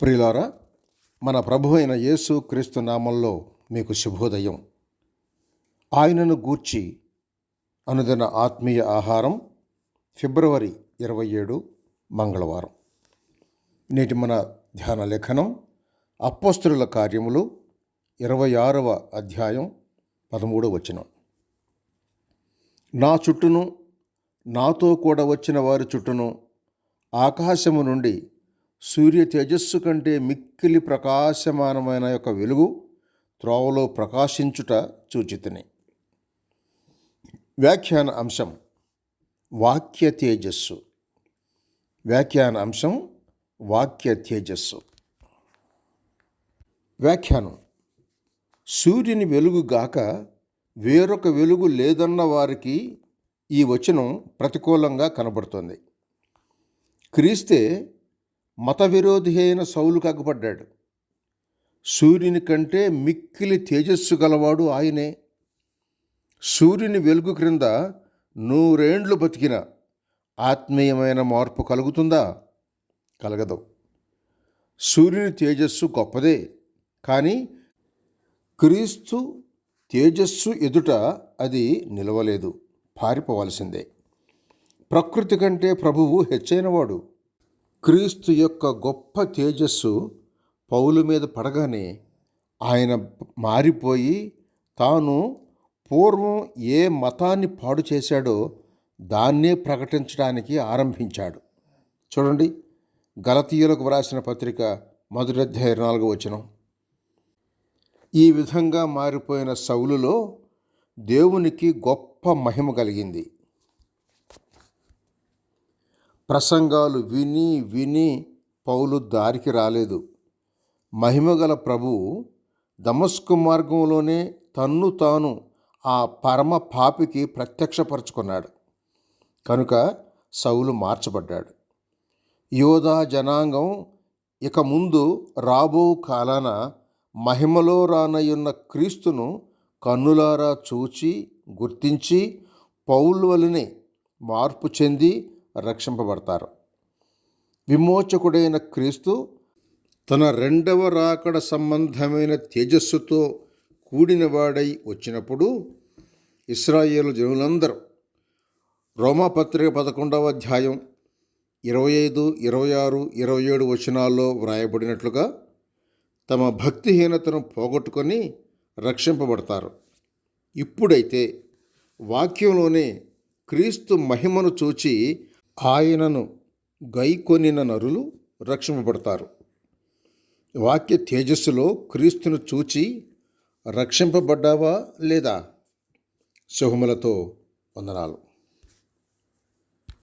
ప్రియులారా మన ప్రభు అయిన యేసు క్రీస్తు నామంలో మీకు శుభోదయం. ఆయనను గూర్చి అనుదిన ఆత్మీయ ఆహారం ఫిబ్రవరి ఇరవై ఏడు మంగళవారం. నేటి మన ధ్యాన లేఖనం అప్పస్తుల కార్యములు ఇరవై ఆరవ అధ్యాయం పదమూడవ వచనం. నా చుట్టూను నాతో కూడా వచ్చిన వారి చుట్టూను ఆకాశము నుండి సూర్య తేజస్సు కంటే మిక్కిలి ప్రకాశమానమైన యొక్క వెలుగు త్రోవలో ప్రకాశించుట సూచితని వ్యాఖ్యాన అంశం వాక్య తేజస్సు. వ్యాఖ్యాన అంశం వాక్య తేజస్సు. వ్యాఖ్యానం. సూర్యుని వెలుగు గాక వేరొక వెలుగు లేదన్న వారికి ఈ వచనం ప్రతికూలంగా కనబడుతుంది. క్రీస్తే మత విరోధి అయిన సౌలు కగ్గుపడ్డాడు సూర్యుని కంటే మిక్కిలి తేజస్సు గలవాడు ఆయనే. సూర్యుని వెలుగు క్రింద నూరేండ్లు బతికిన ఆత్మీయమైన మార్పు కలుగుతుందా? కలగదు. సూర్యుని తేజస్సు గొప్పదే. కానీ క్రీస్తు తేజస్సు ఎదుట అది నిలవలేదు పారిపోవలసిందే. ప్రకృతి కంటే ప్రభువు హెచ్చైనవాడు. క్రీస్తు యొక్క గొప్ప తేజస్సు పౌలు మీద పడగానే ఆయన మారిపోయి తాను పూర్వం ఏ మతాన్ని పాడు చేశాడో దాన్నే ప్రకటించడానికి ఆరంభించాడు. చూడండి గలతీయులకు వ్రాసిన పత్రిక మొదటి అధ్యాయ నాలుగు వచనం. ఈ విధంగా మారిపోయిన సౌలులో దేవునికి గొప్ప మహిమ కలిగింది. ప్రసంగాలు విని విని పౌలు దారికి రాలేదు. మహిమగల ప్రభువు దమస్కు మార్గంలోనే తన్ను తాను ఆ పరమ పాపికి ప్రత్యక్షపరుచుకున్నాడు. కనుక సౌలు మార్చబడ్డాడు. యోధా జనాంగం ఇక ముందు రాబో కాలాన మహిమలో రానయ్యున్న క్రీస్తును కన్నులారా చూచి గుర్తించి పౌలు వలనే మార్పు చెంది రక్షింపబడతారు. విమోచకుడైన క్రీస్తు తన రెండవ రాకడ సంబంధమైన తేజస్సుతో కూడినవాడై వచ్చినప్పుడు ఇస్రాయేల్ జనులందరూ రోమాపత్రిక పదకొండవ అధ్యాయం ఇరవై ఐదు ఇరవై ఆరు ఇరవై ఏడు వచనాల్లో వ్రాయబడినట్లుగా తమ భక్తిహీనతను పోగొట్టుకొని రక్షింపబడతారు. ఇప్పుడైతే వాక్యంలోనే క్రీస్తు మహిమను చూచి ఆయనను గైకొనిన నరులు రక్షింపబడతారు. వాక్య తేజస్సులో క్రీస్తును చూచి రక్షింపబడ్డావా లేదా? శుభములతో వందనాలు.